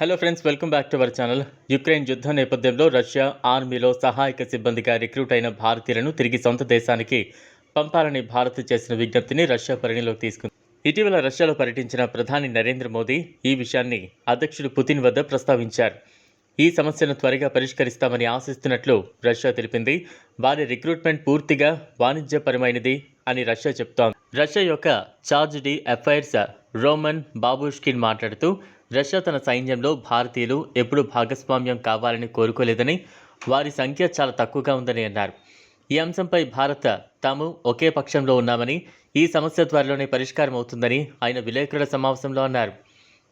Hello friends welcome back to our channel Ukraine యుద్ధ నేపథ్యంలో Russia ఆర్మీలో సహాయక సిబ్బందిగా రిక్రూట్ అయిన భారతీయులను తిరిగి సొంత దేశానికి పంపాలని భారత్ చేసిన విజ్ఞప్తిని రష్యా పరిగణలోకి తీసుకుంది. ఇటీవల రష్యాలో పర్యటించిన ప్రధాని నరేంద్ర మోదీ ఈ విషయాన్ని అధ్యక్షుడు పుతిన్ వద్ద ప్రస్తావించారు. ఈ సమస్యను త్వరగా పరిష్కరిస్తామని ఆశిస్తున్నట్లు రష్యా తెలిపింది. వారి రిక్రూట్మెంట్ పూర్తిగా వాణిజ్యపరమైనది అని రష్యా చెప్తోంది. రష్యా యొక్క charge d' affaires Roman Babushkin మాట్లాడుతూ రష్యా తన సైన్యంలో భారతీయులు ఎప్పుడూ భాగస్వామ్యం కావాలని కోరుకోలేదని వారి సంఖ్య చాలా తక్కువగా ఉందని అన్నారు. ఈ అంశంపై భారత్ తాము ఒకే పక్షంలో ఉన్నామని ఈ సమస్య త్వరలోనే పరిష్కారం అవుతుందని ఆయన విలేకరుల సమావేశంలో అన్నారు.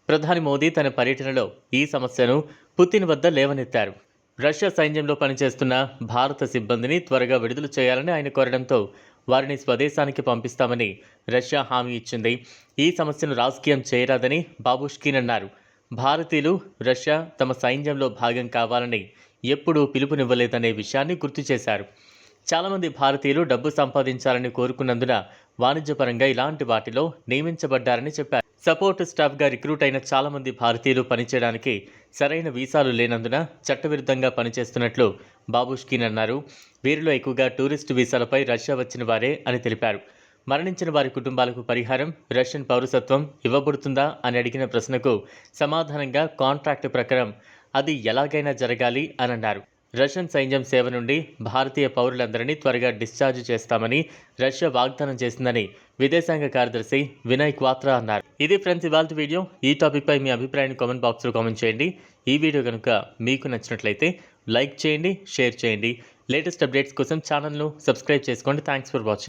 ప్రధాని మోదీ తన పర్యటనలో ఈ సమస్యను పుతిన్ వద్ద లేవనెత్తారు. రష్యా సైన్యంలో పనిచేస్తున్న భారత సిబ్బందిని త్వరగా విడుదల చేయాలని ఆయన కోరడంతో వారిని స్వదేశానికి పంపిస్తామని రష్యా హామీ ఇచ్చింది. ఈ సమస్యను రాజకీయం చేయరాదని బాబుష్కిన్ అన్నారు. భారతీయులు రష్యా తమ సైన్యంలో భాగం కావాలని ఎప్పుడూ పిలుపునివ్వలేదనే విషయాన్ని గుర్తు చేశారు. చాలామంది భారతీయులు డబ్బు సంపాదించాలని కోరుకున్నందున వాణిజ్యపరంగా ఇలాంటి వాటిలో నియమించబడ్డారని చెప్పారు. సపోర్ట్ స్టాఫ్గా రిక్రూట్ అయిన చాలామంది భారతీయులు పనిచేయడానికి సరైన వీసాలు లేనందున చట్టవిరుద్ధంగా పనిచేస్తున్నట్లు బాబుష్కిన్ అన్నారు. వీరిలో ఎక్కువగా టూరిస్ట్ వీసాలపై రష్యా వచ్చిన వారే అని తెలిపారు. మరణించిన వారి కుటుంబాలకు పరిహారం రష్యన్ పౌరసత్వం ఇవ్వబడుతుందా అని అడిగిన ప్రశ్నకు సమాధానంగా కాంట్రాక్ట్ ప్రకారం అది ఎలాగైనా జరగాలి అని అన్నారు. రష్యన్ సైన్యం సేవ నుండి భారతీయ పౌరులందరినీ త్వరగా డిశ్చార్జ్ చేస్తామని రష్యా వాగ్దానం చేసిందని విదేశాంగ కార్యదర్శి వినయ్ క్వాత్రా అన్నారు. ఇది ఫ్రెండ్స్ ఇవాళ వీడియో. ఈ టాపిక్పై మీ అభిప్రాయాన్ని కామెంట్ బాక్స్లో కామెంట్ చేయండి. ఈ వీడియో కనుక మీకు నచ్చినట్లయితే లైక్ చేయండి షేర్ చేయండి. లేటెస్ట్ అప్డేట్స్ కోసం ఛానల్ను సబ్స్క్రైబ్ చేసుకోండి. Thanks for watching.